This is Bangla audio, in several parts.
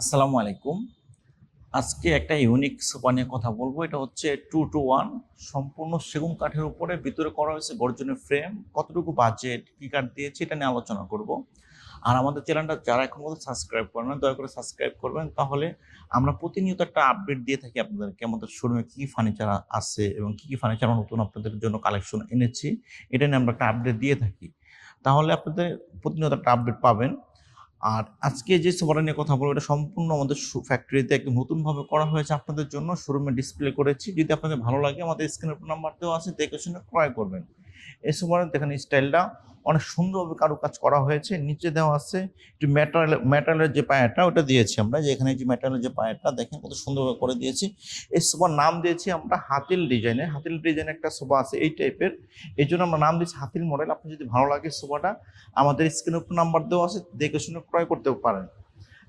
আসসালামু আলাইকুম। আজকে একটা ইউনিক সোফা নিয়ে কথা বলব। এটা হচ্ছে টু টু ওয়ান সম্পূর্ণ সেগুন কাঠের উপরে ভিতরে করা হয়েছে গর্জনের ফ্রেম কতটুকু বাজেট কি কাঠ দিয়েছে, এটা নিয়ে আলোচনা করব। আর আমাদের চ্যানেলটা যারা এখন মধ্যে সাবস্ক্রাইব করেন না দয়া করে সাবস্ক্রাইব করবেন। তাহলে আমরা প্রতিনিয়ত একটা আপডেট দিয়ে থাকি আপনাদেরকে। আমাদের শোরুমে কী কী ফার্নিচার আছে এবং কী কী ফার্নিচার আমরা নতুন আপনাদের জন্য কালেকশন এনেছি, এটা নিয়ে আমরা একটা আপডেট দিয়ে থাকি। তাহলে আপনাদের প্রতিনিয়ত একটা আপডেট পাবেন। আর আজকে যে সোফাটা নিয়ে কথা বলব, এটা সম্পূর্ণ আমাদের ফ্যাক্টরিতে একদম নতুনভাবে করা হয়েছে আপনাদের জন্য। শোরুমে ডিসপ্লে করেছি। যদি আপনাদের ভালো লাগে, আমাদের স্ক্রিনের নাম্বার দেওয়া আছে, দেখে শুনে ক্রয় করবেন। এই সোফার দেখেন স্টাইলটা অনেক সুন্দরভাবে কারুকাজ করা হয়েছে, নিচে দেওয়া আছে, একটু মেটাল মেটালের যে পায়াটা ওটা দিয়েছি আমরা, যে এখানে যে মেটালের যে পায়াটা দেখেন কত সুন্দরভাবে করে দিয়েছি। এই সোফার নাম দিয়েছি আমরা হাতিল ডিজাইনের হাতিল ডিজাইনের একটা সোফা আছে এই টাইপের এই জন্য আমরা নাম দিয়েছি হাতিল মডেল আপনি যদি ভালো লাগে সোফাটা, আমাদের স্ক্রিনের উপর নাম্বার দেওয়া আছে, দেখে শুনে ক্রয় করতে পারেন।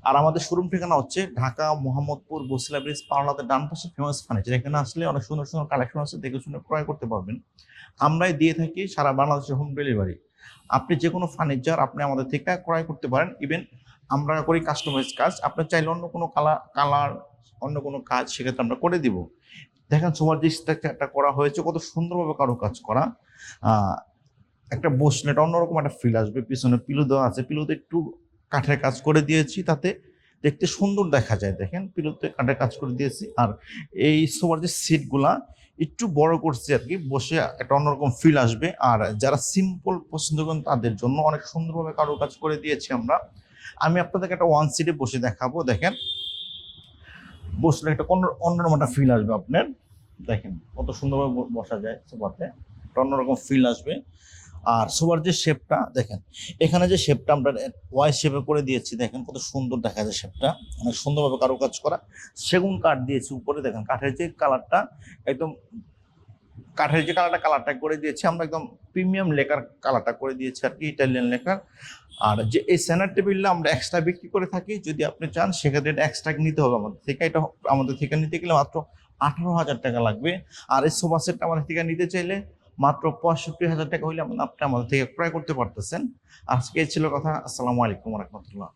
আর আমাদের শোরুম ঠিকানা হচ্ছে ঢাকা, মোহাম্মদপুর, বসিলা ব্রিজ, পাওনাতে ডান পাশে ফেমাস ফার্নিচার এখানে আসলে অনেক সুন্দর সুন্দর কালেকশন আছে, দেখে শুনে ক্রয় করতে পারবেন। আমরাই দিয়ে থাকি সারা বাংলাদেশে হোম ডেলিভারি আপনি যে কোনো ফার্নিচার আপনি আমাদের থেকে ক্রয় করতে পারেন। ইভেন আমরা করি কাস্টমাইজ কাজ, আপনি চাইলে অন্য কোনো কালার কালার অন্য কোনো কাজ সেক্ষেত্রে আমরা করে দিব। দেখেন সোমার যে স্ট্রাকচারটা করা হয়েছে, কত সুন্দরভাবে কারও। কাজ করা একটা বসলে একটা অন্যরকম একটা ফিল আসবে, পিছনে পিলো দেওয়া আছে পিলোতে একটু কাঠের কাজ করে দিয়েছি, তাতে দেখতে সুন্দর দেখা যায়। দেখেন, পিলোতে কাঠের কাজ করে দিয়েছি। আর এই সোফার যে সিটগুলা, একটু বড় করছি আর কি, বসে একটা অন্যরকম ফিল আসবে। আর যারা সিম্পল পছন্দ করেন, তাদের জন্য অনেক সুন্দরভাবে কারও কাজ করে দিয়েছি আমরা। আমি আপনাদেরকে একটা ওয়ান সিটে বসে দেখাবো। দেখেন, বসলে একটা অন্য, অন্যরকম একটা ফিল আসবে আপনার। দেখেন, কত সুন্দরভাবে বসা যায় সোফাতে একটা অন্যরকম ফিল আসবে। আর সোফার যে শেপটা দেখেন, এখানে যে শেপটা আমরা ওয়াই শেপে করে দিয়েছি, দেখেন কত সুন্দর দেখা যায় শেপটা অনেক সুন্দরভাবে কারুকাজ করা। সেগুন কাঠ দিয়েছি উপরে, দেখেন, কাঠের যে কালারটা একদম কাঠের যে কালারটা কালারটা করে দিয়েছি, আমরা একদম প্রিমিয়াম লেকার কালারটা করে দিয়েছি আর কি ইটালিয়ান লেকার। আর যে এই সেনার টেবিলটা আমরা এক্সট্রা বিক্রি করে থাকি, যদি আপনি চান, সেক্ষেত্রে এটা এক্সট্রা নিতে হবে আমাদের থেকে। এটা আমাদের থেকে নিতে গেলে মাত্র আঠারো হাজার টাকা লাগবে। আর এই সোফা সেটটা আমাদের থেকে নিতে চাইলে মাত্র পঁয়ষট্টি হাজার টাকা হইলে আপনি আমাদের থেকে ক্রয় করতে পারতেছেন। আজকে ছিল কথা। আসসালামু আলাইকুম রহমতুল্লাহ।